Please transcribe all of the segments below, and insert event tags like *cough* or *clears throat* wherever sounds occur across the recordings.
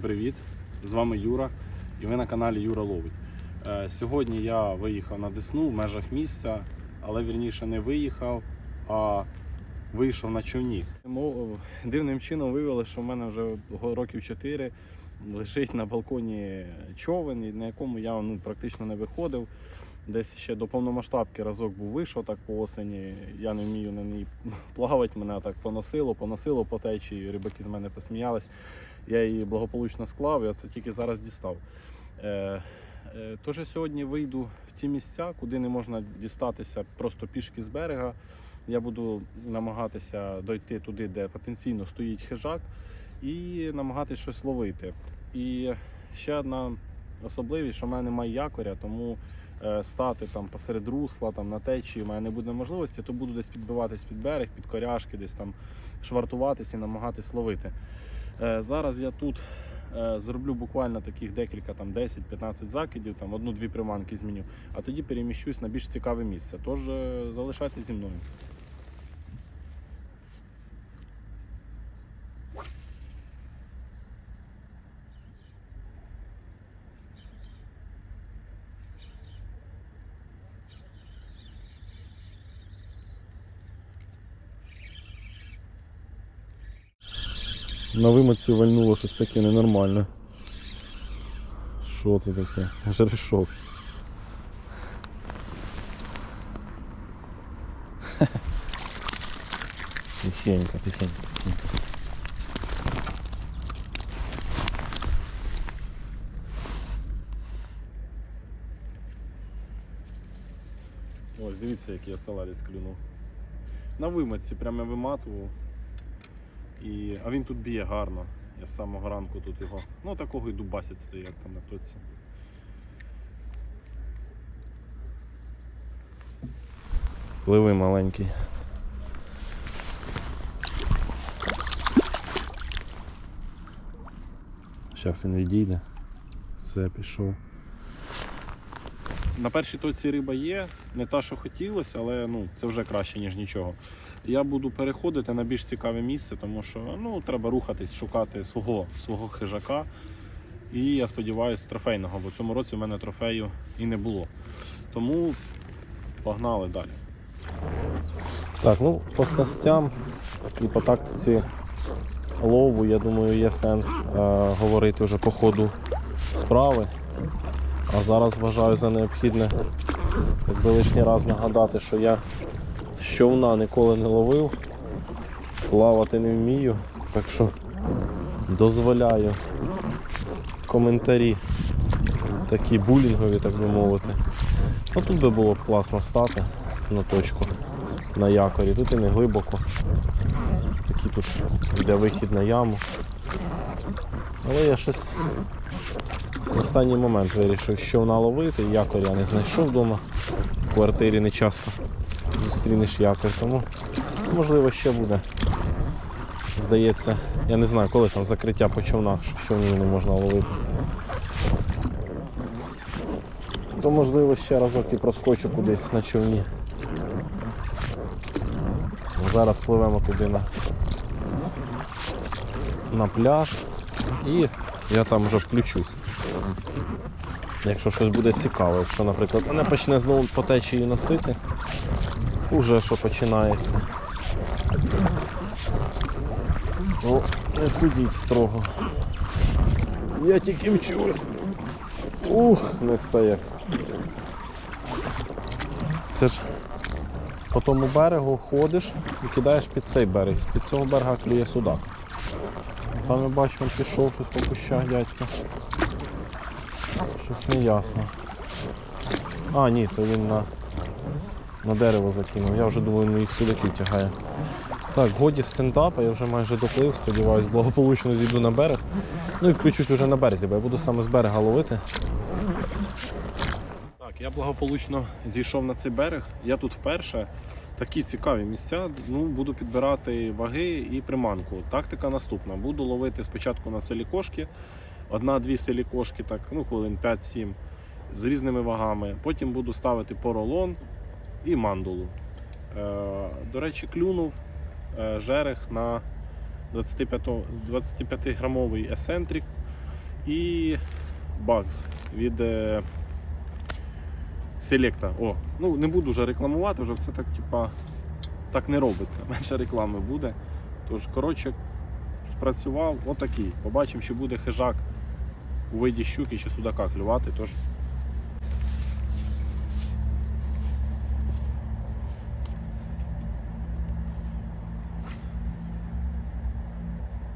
Привіт! З вами Юра і ви на каналі Юра Ловить. Е, Сьогодні я виїхав на Десну в межах місця, але вірніше не виїхав, а вийшов на човні. Дивним чином виявили, що в мене вже років 4 лежить на балконі човен, на якому я ну, практично не виходив. Десь ще до повномасштабки разок був вийшов так по осені. Я не вмію на ній плавати, мене так поносило, поносило по течії, рибаки з мене посміялись. Я її благополучно склав, я це тільки зараз дістав. Е, е, Тож сьогодні вийду в ті місця, куди не можна дістатися просто пішки з берега. Я буду намагатися дойти туди, де потенційно стоїть хижак, і намагатися щось ловити. І ще одна особливість, що в мене немає якоря, тому е, стати там посеред русла, там на течії, в мене не буде можливості, то буду десь підбиватись під берег, під коряшки, десь там швартуватись і намагатись ловити. Е, Зараз я тут е, зроблю буквально таких декілька там 10-15 закидів, там одну-дві приманки зміню, а тоді переміщусь на більш цікаве місце. Тож залишайтеся залишайтесь зі мною. На вимоці вальнуло щось таке ненормальне. Що це таке? Жерешок. *laughs* Тихенько, тихенько, тихенько. Ось, дивіться, який я саларіць клюнув. На виматці прямо я виматував. І... А він тут б'є гарно. Я з самого ранку тут його. Ну такого і дубасять стоять там на точці. Пливи маленький. Зараз він відійде. Все, пішов. На першій точці риба є, не та, що хотілося, але ну, це вже краще, ніж нічого. Я буду переходити на більш цікаве місце, тому що ну, треба рухатись, шукати свого, свого хижака. І я сподіваюся, трофейного, бо в цьому році в мене трофею і не було. Тому погнали далі. Так, ну по снастям і по тактиці лову, я думаю, є сенс е, говорити вже по ходу справи. А зараз вважаю за необхідне, якби лишній раз нагадати, що я з човна ніколи не ловив, плавати не вмію, так що дозволяю коментарі такі булінгові, так би мовити. Ну, тут би було б класно стати на точку на якорі, тут і не глибоко. Ось такі тут йде вихід на яму. Але я щось в останній момент вирішив, що вона ловити, якоря я не знайшов вдома. В квартирі не часто зустрінеш якорь, тому можливо ще буде. Здається, я не знаю, коли там закриття по човнах, що в човні не можна ловити. То можливо ще разок і проскочу кудись на човні. Зараз пливемо туди на, на пляж і я там вже включусь. Якщо щось буде цікаве, якщо, наприклад, мене почне знову по течії носити, уже що починається. Ну, не судіть строго. Я тільки вчусь. Ух, несе як. Це ж по тому берегу ходиш і кидаєш під цей берег. З-під цього берега клює судак. Там я бачу, він пішов щось по кущах, дядько. Щось не ясно. А, ні, то він на, на дерево закинув. Я вже думаю, він моїх судаків тягає. Так, годі стендапа, я вже майже доплив, сподіваюсь, благополучно зійду на берег. Ну і включусь вже на березі, бо я буду саме з берега ловити. Так, я благополучно зійшов на цей берег. Я тут вперше. Такі цікаві місця. Ну, буду підбирати ваги і приманку. Тактика наступна. Буду ловити спочатку на селі кошки, одна-дві селі кошки, так, ну, хвилин 5-7 з різними вагами. Потім буду ставити поролон і мандулу. Е, до речі, клюнув е, жерех на 25 25-грамовий есентрик. і Bugs від е, Selecta. О, ну не буду вже рекламувати, вже все так, типа, так не робиться. *laughs* Менше реклами буде. Тож, коротше, спрацював отакий. Побачимо, чи буде хижак у виді щуки чи судака клювати. Тож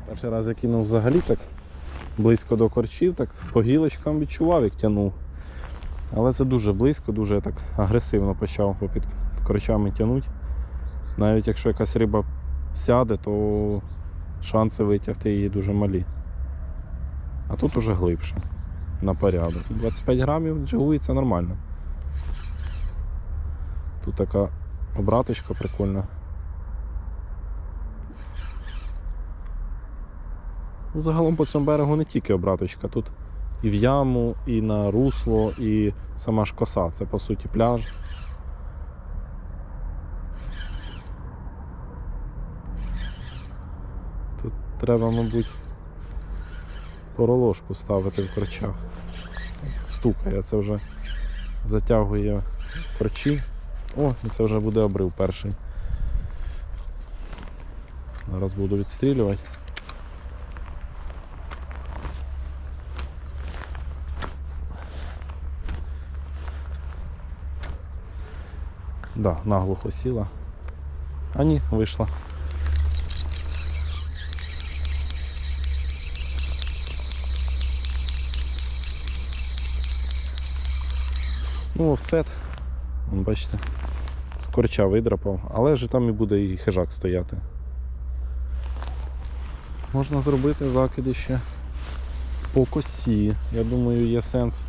Перший раз я кинув взагалі так близько до корчів, так по гілочкам відчував, як тянув. Але це дуже близько, дуже так агресивно почав попід корчами тягнути. Навіть якщо якась риба сяде, то шанси витягти її дуже малі. А тут уже глибше на порядок. 25 грамів джигується нормально. Тут така обраточка прикольна. Ну, загалом по цьому берегу не тільки обраточка, тут і в яму, і на русло, і сама ж коса. Це по суті пляж. Тут треба, мабуть, пороложку ставити в корчах. Стукає, це вже затягує корчі. О, і це вже буде обрив перший. Зараз буду відстрілювати. Да, наглухо сіла. А ні, вийшла. Ну, офсет. Вон, бачите, з корча видрапав, але ж там і буде і хижак стояти. Можна зробити закиди ще по косі. Я думаю, є сенс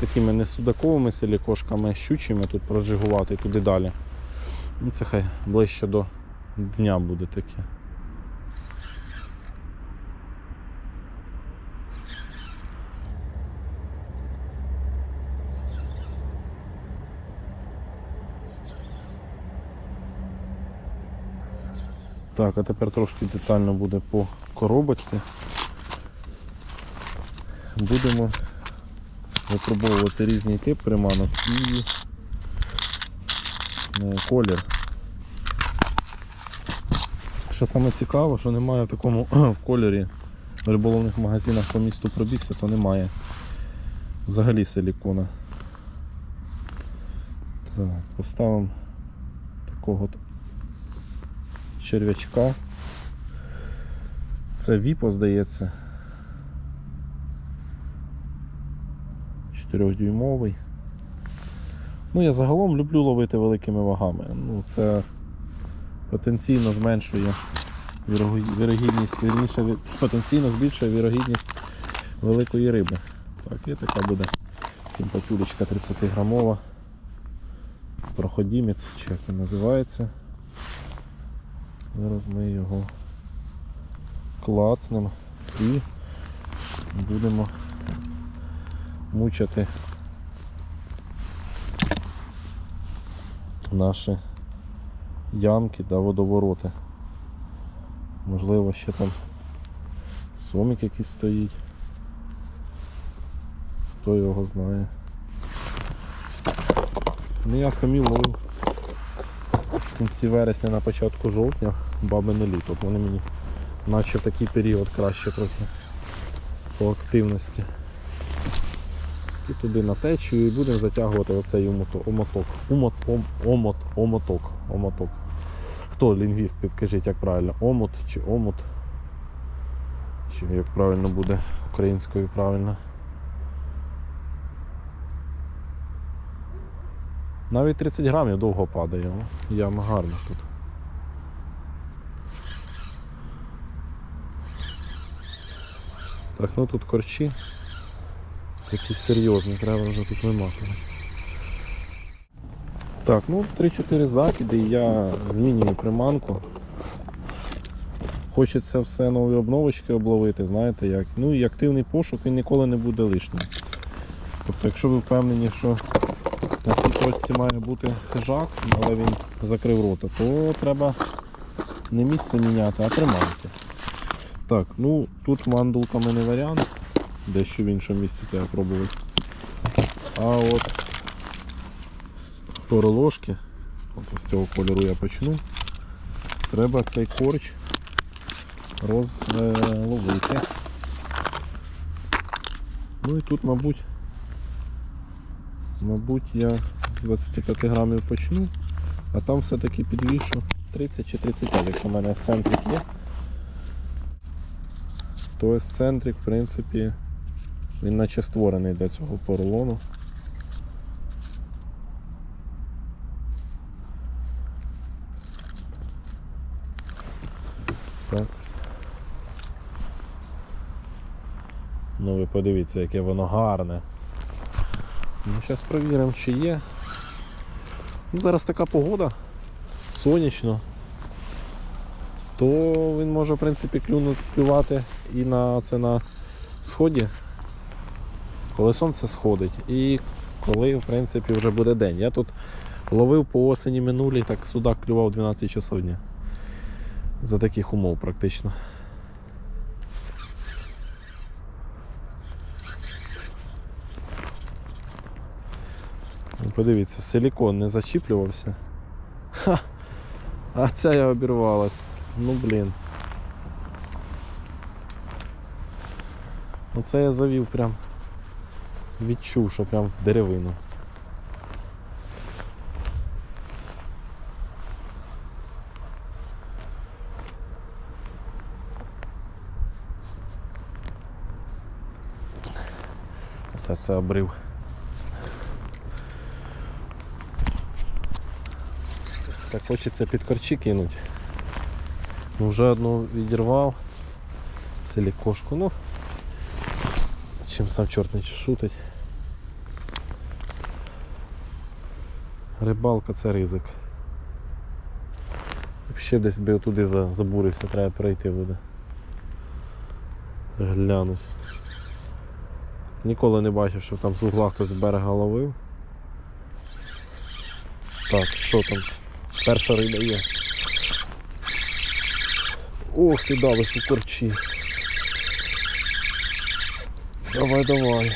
такими не судаковими силікошками, а щучими тут проджигувати туди далі. Ну, це хай ближче до дня буде таке. Так, а тепер трошки детально буде по коробочці. Будемо випробовувати різний тип приманок і е, колір. Що саме цікаво, що немає в такому *clears throat* кольорі в риболовних магазинах по місту пробігся, то немає взагалі силікона. Так, поставимо такого от черв'ячка. Це віпо, здається. 4-дюймовий. Ну, я загалом люблю ловити великими вагами. Ну, це потенційно зменшує вірогідність, вірніше, потенційно збільшує вірогідність великої риби. Так, і така буде симпатюлечка 30 грамова. Проходімець, чи як він називається. Зараз ми його клацнемо і будемо мучити наші ямки та водовороти. Можливо, ще там сомік якийсь стоїть. Хто його знає. Ну я самі ловив в кінці вересня на початку жовтня бабине літо. Вони мені наче в такий період краще трохи по активності. І туди на течію і будемо затягувати оцей омото- омоток. Умот, ом, омот, омоток. Омоток. Хто лінгвіст, підкажіть, як правильно? Омот чи омот? Чи як правильно буде українською правильно? Навіть 30 грамів довго падає. Яма гарна тут. Так, ну тут корчі. Такі серйозні, треба вже тут виматувати. Так, ну 3-4 закиди я змінюю приманку. Хочеться все нові обновочки обловити, знаєте як. Ну і активний пошук він ніколи не буде лишнім. Тобто, якщо ви впевнені, що на цій точці має бути хижак, але він закрив рота, то треба не місце міняти, а приманки. Так, ну тут мандулками не варіант. дещо в іншому місці треба пробувати. А от поролошки, от з цього кольору я почну. Треба цей корч розловити. Ну і тут, мабуть, мабуть, я з 25 грамів почну, а там все-таки підвішу 30 чи 35, якщо в мене ексцентрик є. То ексцентрик, в принципі, він наче створений для цього поролону. Так. Ну ви подивіться, яке воно гарне. Ну, зараз перевіримо, чи є. Ну, зараз така погода, сонячно, то він може в принципі клювати і на це на сході, коли сонце сходить, і коли в принципі вже буде день. Я тут ловив по осені минулій, так судак клював 12 часов дня. За таких умов практично. Ну, Подивіться, силікон не зачіплювався. Ха! А ця я обірвалась. Ну блін. Оце я завів прям. Відчув, що прям в деревину. Все це обрив. Так хочеться під корчі кинуть. Вже одну відірвав. Силікошку, ну. Чим сам чорт не шутить. Рибалка це ризик. Ще десь би туди забурився, треба перейти буде. Глянуть. Ніколи не бачив, що там з угла хтось з берега ловив. Так, що там? Перша риба є. Ох ти давиш у. Давай, давай.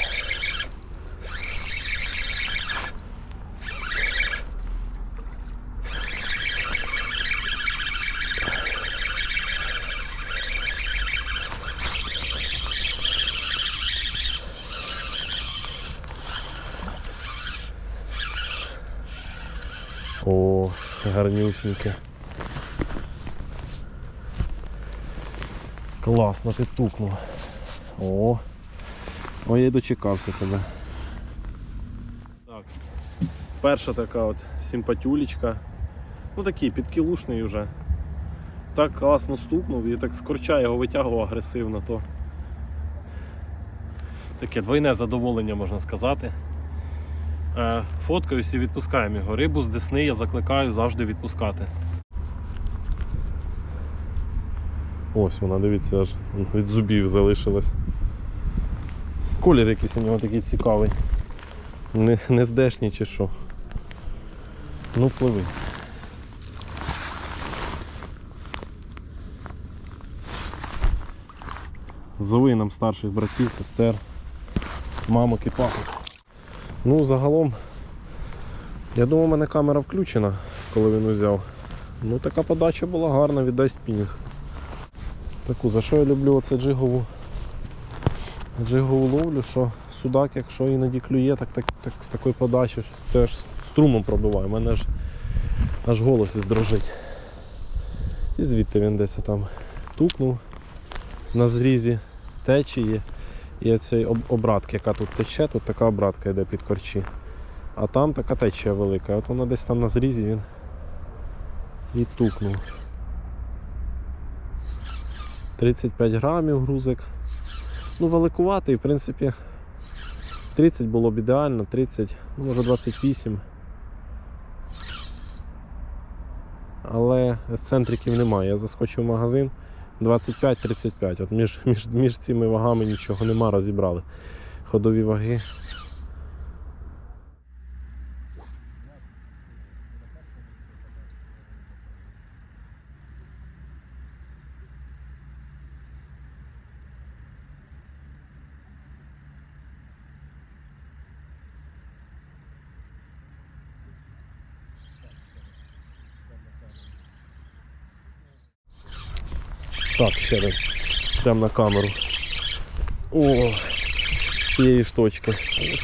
О, гарнюсіньке. Класно ти тукнув. О. Ой, я й дочекався тебе. Так. Перша така от симпатюлечка. Ну такий підкілушний вже. Так класно стукнув і так з корча його витягував агресивно, то таке двойне задоволення можна сказати. Е, Фоткаюсь і відпускаємо його. Рибу з десни я закликаю завжди відпускати. Ось вона, дивіться, аж від зубів залишилась. Колір якийсь у нього такий цікавий. Не, не здешній чи що. Ну, пливи. Зови нам старших братів, сестер, мамок і папок. Ну, загалом, я думав, у мене камера включена, коли він узяв. Ну, така подача була гарна, віддай спінінг. Таку, за що я люблю оце джигову джигову ловлю, що судак, якщо іноді клює, так, так, так з такої подачі, теж струмом пробиває, у мене аж, аж голос здрожить. І звідти він десь там тукнув на зрізі течії. І оцей обратки, яка тут тече, тут така обратка йде під корчі. А там така течія велика. От вона десь там на зрізі він і тукнув. 35 грамів грузик. Ну, великуватий, в принципі. 30 було б ідеально, 30, ну може 28. Але центриків немає. Я заскочив в магазин 25-35. От між, між, між цими вагами нічого нема, розібрали. Ходові ваги. Так, ще один. Прямо на камеру. О, з тієї ж точки.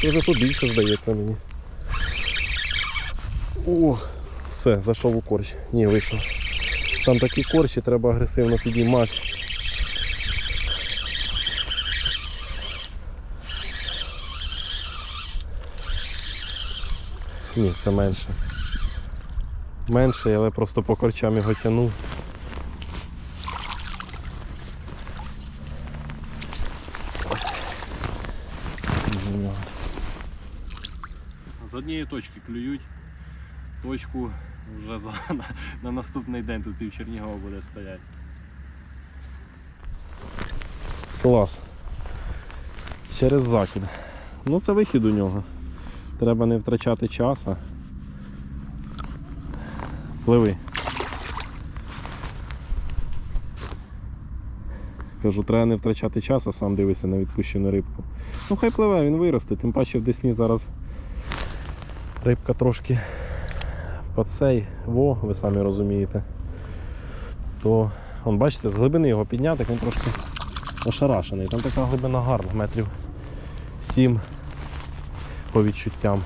Це вже побільше здається мені. О, все, зайшов у корч. Ні, вийшов. Там такі корчі, треба агресивно підіймати. Ні, це менше. Менше, але просто по корчам його тянув. Точки клюють. Точку вже за, *laughs* на, на наступний день тут пів Чернігова буде стояти. Клас. Через закид. Ну це вихід у нього. Треба не втрачати часу. Пливи. Кажу, треба не втрачати час, а сам дивися на відпущену рибку. Ну хай пливе, він виросте, тим паче в Десні зараз рибка трошки по цей, во, ви самі розумієте. То, он, бачите, з глибини його підняти, він трошки ошарашений. Там така глибина гарна, метрів 7 по відчуттям.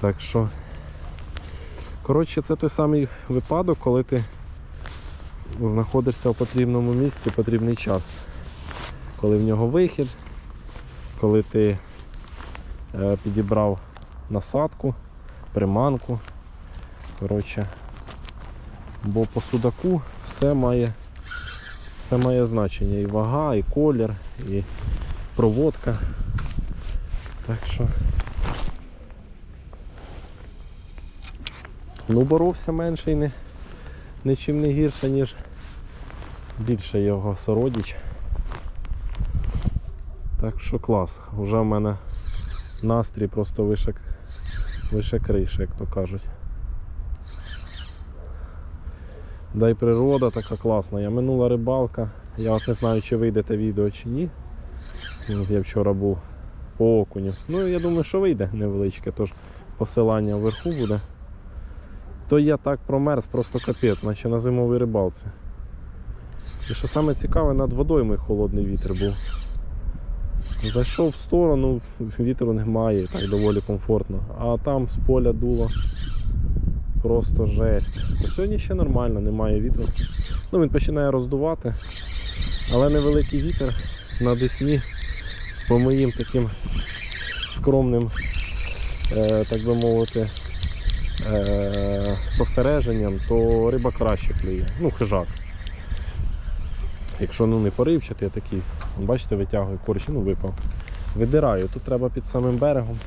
Так що, коротше, це той самий випадок, коли ти знаходишся в потрібному місці, потрібний час. Коли в нього вихід, коли ти е, підібрав насадку, приманку. Коротше, бо по судаку все має, все має значення. І вага, і колір, і проводка. Так що. Ну, боровся менше і не, нічим не гірше, ніж більше його сородіч. Так що клас. Уже в мене настрій просто вище, вище криші, як то кажуть. Да й природа така класна. Я минула рибалка. Я от не знаю, чи вийде те відео чи ні. Ну, Я вчора був по окуню. Ну я думаю, що вийде невеличке, тож посилання вверху буде. То я так промерз, просто капець, наче на зимовій рибалці. І що саме цікаве, над мій холодний вітер був. Зайшов в сторону, вітру немає, так доволі комфортно. А там з поля дуло просто жесть. А сьогодні ще нормально, немає вітру. Ну він починає роздувати, але невеликий вітер на Десні по моїм таким скромним, е, так би мовити, е, спостереженням, то риба краще клює. Ну, хижак. Якщо ну, не поривчати, я такий, бачите, витягую корч, ну випав. Видираю, тут треба під самим берегом.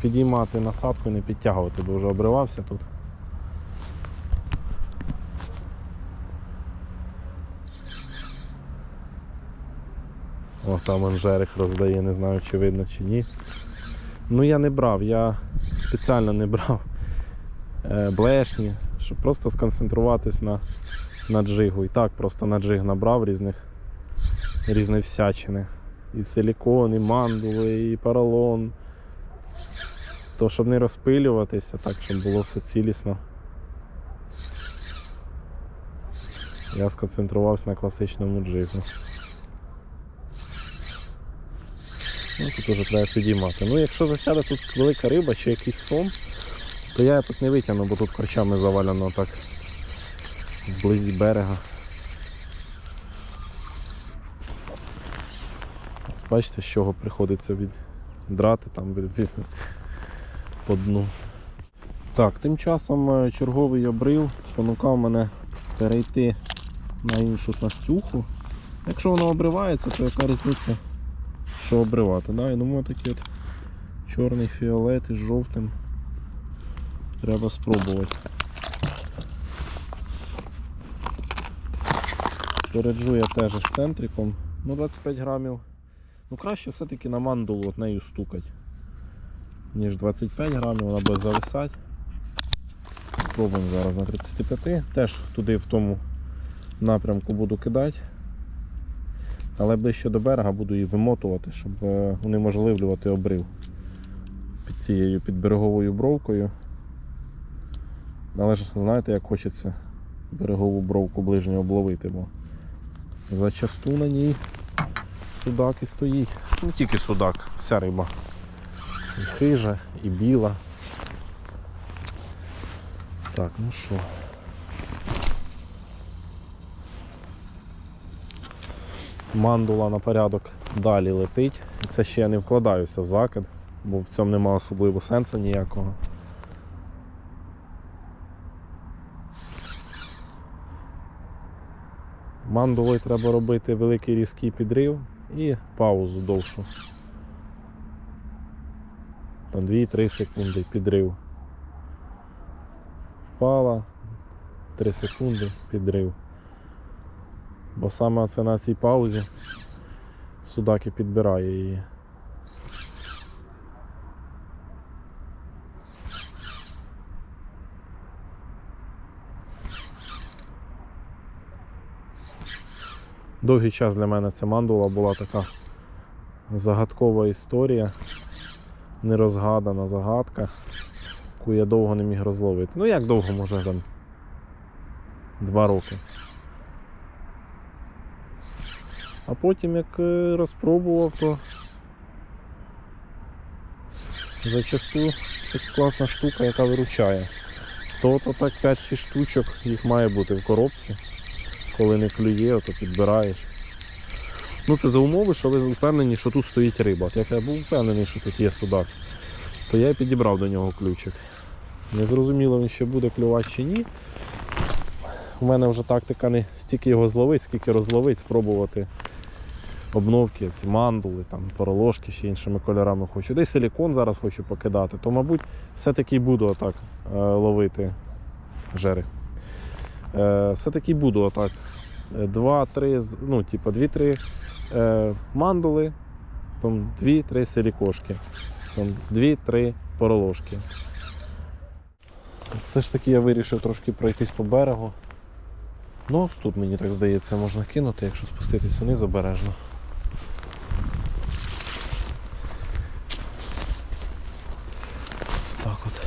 Підіймати насадку і не підтягувати, бо вже обривався тут. О, там он жерех роздає, не знаю чи видно чи ні. Ну я не брав, я спеціально не брав е, блешні, щоб просто сконцентруватись на, на джигу. І так просто на джиг набрав різних різної всячини. І силікон, і мандули, і поролон. То щоб не розпилюватися, так, щоб було все цілісно. Я сконцентрувався на класичному джигу. Ну, тут вже треба підіймати. Ну, якщо засяде тут велика риба чи якийсь сом, то я тут не витягну, бо тут корчами завалено так вблизі берега. Бачите, з чого приходиться від драти там від, від, по дну. Так, тим часом е, черговий обрив спонукав мене перейти на іншу снастюху. Якщо воно обривається, то яка різниця, що обривати? Да? Я думаю, такий от чорний фіолет із жовтим. Треба спробувати. Переджу я теж з центриком. Ну 25 грамів. Ну краще все-таки на мандулу от нею стукать. Ніж 25 грамів, вона буде зависати. Спробуємо зараз на 35. Теж туди в тому напрямку буду кидати. Але ближче до берега буду її вимотувати, щоб е, унеможливлювати обрив під цією підбереговою бровкою. Але ж знаєте, як хочеться берегову бровку ближню обловити, бо зачасту на ній судак і стоїть. Не тільки судак, вся риба. І хижа, і біла. Так, ну що. Мандула на порядок далі летить. Це ще я не вкладаюся в закид, бо в цьому немає особливо сенсу ніякого. Мандулою треба робити великий різкий підрив і паузу довшу. Там 2-3 секунди підрив. Впала, 3 секунди підрив. Бо саме це на цій паузі судаки підбирає її. Довгий час для мене ця мандула була така загадкова історія, нерозгадана загадка, яку я довго не міг розловити. Ну як довго, може там два роки. А потім як е, розпробував, то зачасту це класна штука, яка виручає. То, то так 5-6 штучок їх має бути в коробці. Коли не клює, то підбираєш. Ну це за умови, що ви впевнені, що тут стоїть риба. Як я був впевнений, що тут є судак, то я і підібрав до нього ключик. Не зрозуміло, він ще буде клювати чи ні. У мене вже тактика не стільки його зловити, скільки розловити, спробувати обновки, ці мандули, там, поролошки ще іншими кольорами хочу. Десь силікон зараз хочу покидати, то, мабуть, все-таки буду отак е, ловити жерех. Е, все-таки буду отак. е, Два-три, ну, типу, дві-три е, мандули, там дві-три силікошки, там дві-три поролошки. Все ж таки я вирішив трошки пройтись по берегу. Ну, тут мені так здається, можна кинути, якщо спуститись вниз обережно. Ось так от.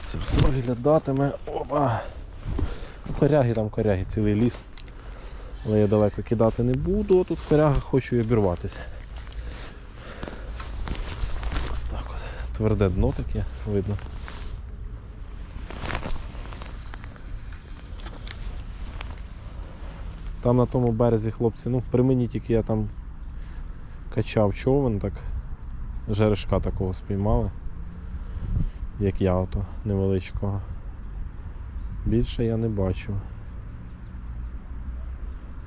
Це все виглядатиме. Опа! Коряги там коряги, цілий ліс. Але я далеко кидати не буду, а тут в корягах хочу і обірватися. Ось так от. Тверде дно таке видно. Там на тому березі хлопці, ну при мені тільки я там качав човен, так жерешка такого спіймали, як я ото невеличкого. Більше я не бачу.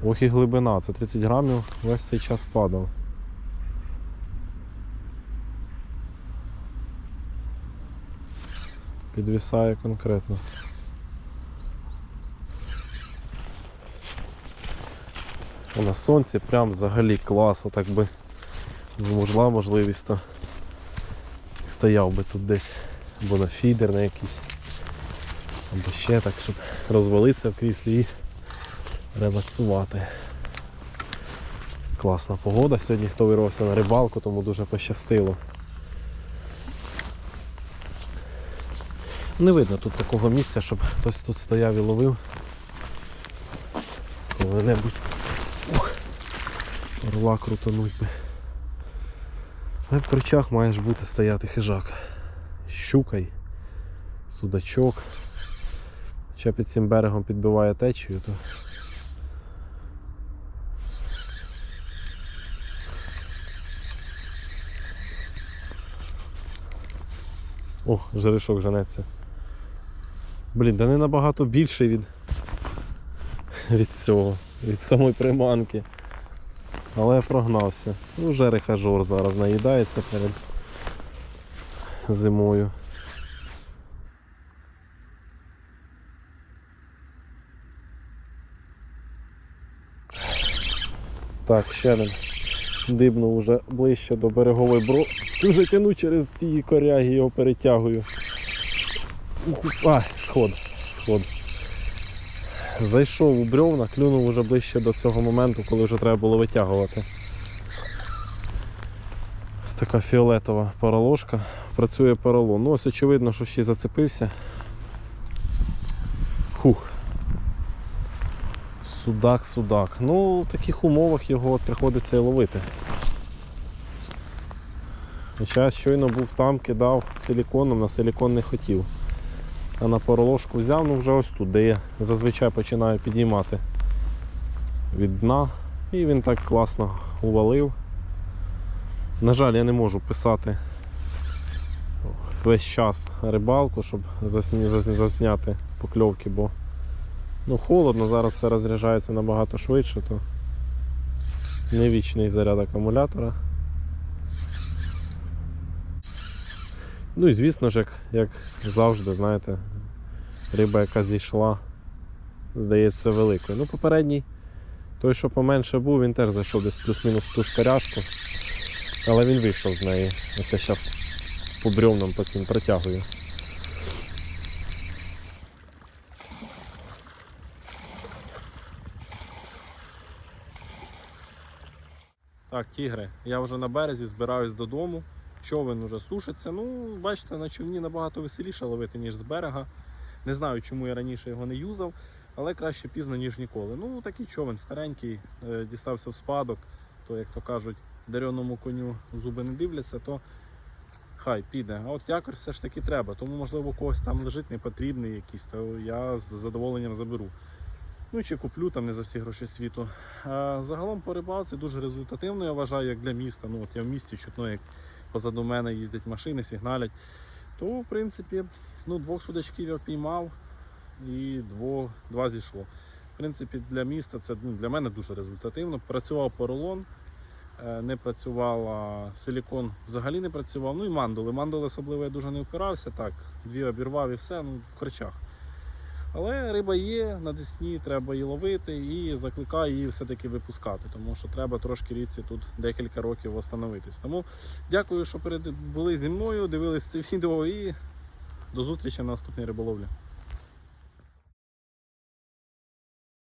Ох і глибина, це 30 грамів весь цей час падав. Підвисає конкретно. А на сонці прям взагалі клас, так би була можливість, то стояв би тут десь, або на фідер на якийсь, або ще так, щоб розвалитися в кріслі і релаксувати. Класна погода. Сьогодні хто вирвався на рибалку, тому дуже пощастило. Не видно тут такого місця, щоб хтось тут стояв і ловив. Коли-небудь. Орла крутануть би. Але в кричах маєш бути стояти хижак. Щука й судачок. Хоча під цим берегом підбиває течію, то Ох, жерешок женеться. Блін, да не набагато більший від, від цього, від самої приманки. Але я прогнався. Ну, жереха жор зараз наїдається перед зимою. Так, ще один. Дибнув вже ближче до берегової бро. Вже тяну через ці коряги, його перетягую. А, сход, сход. Зайшов у брьовна, клюнув вже ближче до цього моменту, коли вже треба було витягувати. Ось така фіолетова пароложка. Працює поролон. Ну ось очевидно, що ще зацепився. Судак, судак. Ну, в таких умовах його приходиться і ловити. Я щойно був там, кидав силіконом, на силікон не хотів. А на поролошку взяв, ну вже ось тут, де я зазвичай починаю підіймати від дна. І він так класно увалив. На жаль, я не можу писати весь час рибалку, щоб засні- зас- засняти покльовки, бо ну, холодно, зараз все розряджається набагато швидше, то не вічний заряд акумулятора. Ну і звісно ж, як, як завжди, знаєте, риба, яка зійшла, здається великою. Ну, попередній, той, що поменше був, він теж зайшов десь плюс-мінус ту шкаряшку, але він вийшов з неї. Ось я зараз по бревнам по цим протягую. Так, тігри, я вже на березі збираюсь додому. Човен вже сушиться. Ну, бачите, на човні набагато веселіше ловити, ніж з берега. Не знаю, чому я раніше його не юзав, але краще пізно, ніж ніколи. Ну, такий човен старенький, е, дістався в спадок, то, як то кажуть, дареному коню зуби не дивляться, то хай піде. А от якорь все ж таки треба, тому можливо когось там лежить непотрібний якийсь, то я з задоволенням заберу. Ну чи куплю там не за всі гроші світу. А, загалом по рибалці дуже результативно, я вважаю, як для міста. Ну от я в місті чутно, як позаду мене їздять машини, сигналять. То, в принципі, ну, двох судачків я піймав і двох, два зійшло. В принципі, для міста це ну, для мене дуже результативно. Працював поролон, е, не працювала силікон, взагалі не працював. Ну і мандули. Мандули особливо я дуже не впирався. Так, дві обірвав і все, ну, в корчах. Але риба є на Десні, треба її ловити і закликаю її все-таки випускати, тому що треба трошки рідці тут декілька років встановитись. Тому дякую, що були зі мною, дивились це відео і до зустрічі на наступній риболовлі.